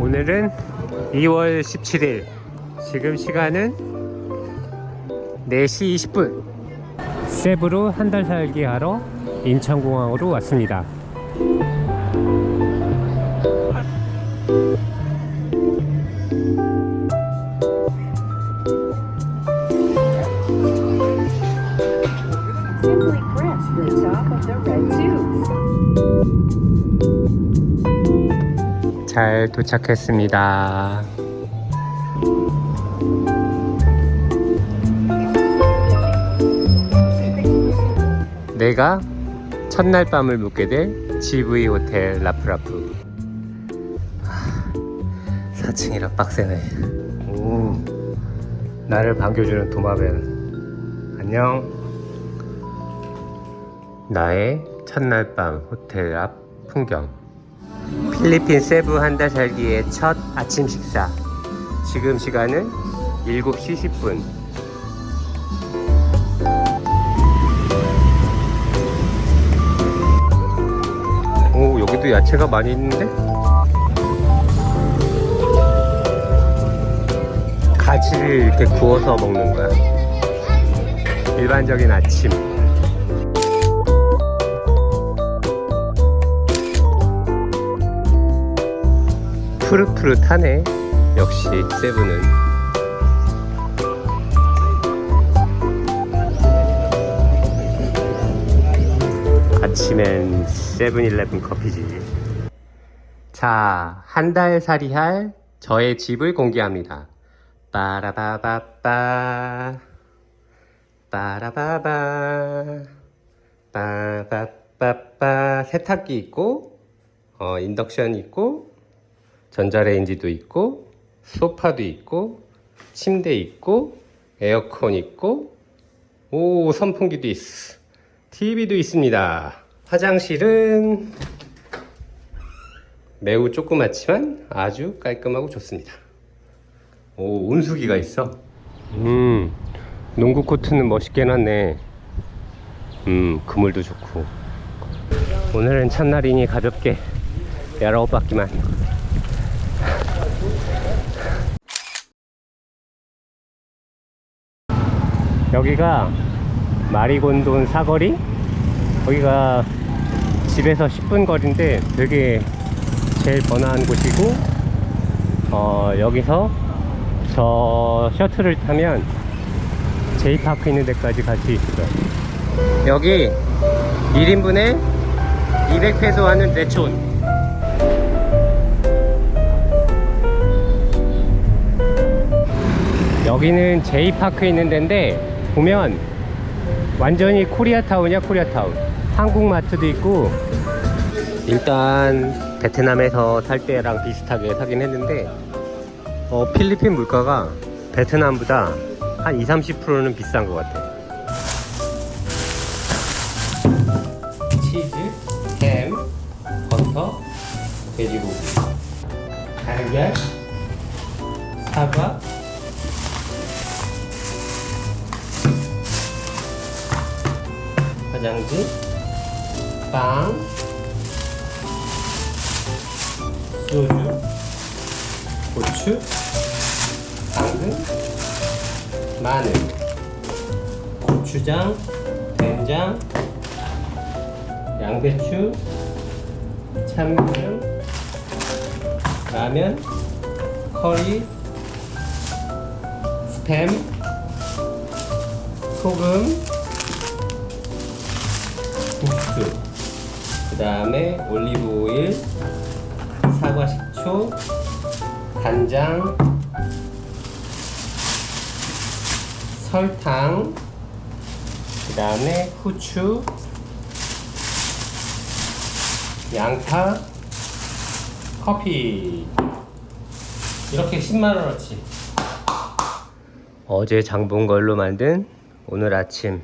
오늘은 2월 17일. 지금 시간은 4시 20분. 세부로 한 달 살기 하러 인천공항으로 왔습니다. 잘 도착했습니다. 내가 첫날 밤을 묵게 될 GV 호텔 라프라프. 아, 4층이라 빡세네. 오, 나를 반겨주는 도마뱀. 안녕. 나의 첫날 밤 호텔 앞 풍경. 필리핀 세부 한 달 살기의 첫 아침 식사. 지금 시간은 7시 10분. 오, 여기도 야채가 많이 있는데? 가지를 이렇게 구워서 먹는 거야. 일반적인 아침. 푸릇푸릇하네. 역시 세븐은. 아침엔 세븐일레븐 커피지. 자, 한 달 살이 할 저의 집을 공개합니다. 빠라바바빠. 빠라바바. 빠바바빠. 세탁기 있고, 어, 인덕션 있고, 전자레인지도 있고 소파도 있고 침대 있고 에어컨 있고 오 선풍기도 있어 TV도 있습니다. 화장실은 매우 조그맣지만 아주 깔끔하고 좋습니다. 오 온수기가 있어? 음 농구 코트는 멋있게 해놨네. 음 그물도 좋고. 오늘은 첫날이니 가볍게 19바퀴만 여기가 마리곤돈 사거리? 거기가 집에서 10분 거리인데 되게 제일 번화한 곳이고 어 여기서 저 셔틀을 타면 제이파크 있는 데까지 갈 수 있어 여기 1인분에 200페소 하는 레촌 여기는 제이파크 있는 데인데 보면 완전히 코리아타운이야 코리아타운. 한국마트도 있고 일단 베트남에서 살 때랑 비슷하게 사긴 했는데 어, 필리핀 물가가 베트남보다 한 20, 30%는 비싼 것 같아. 치즈, 햄, 버터, 돼지고기. 달걀, 사과 화장지, 빵, 소주, 고추, 당근, 마늘, 고추장, 된장, 양배추, 참기름, 라면, 커리, 스팸, 소금, 국수 그 다음에 올리브 오일 사과 식초 간장 설탕 그 다음에 후추 양파 커피. 이렇게 10만원어치. 어제 장 본 걸로 만든 오늘 아침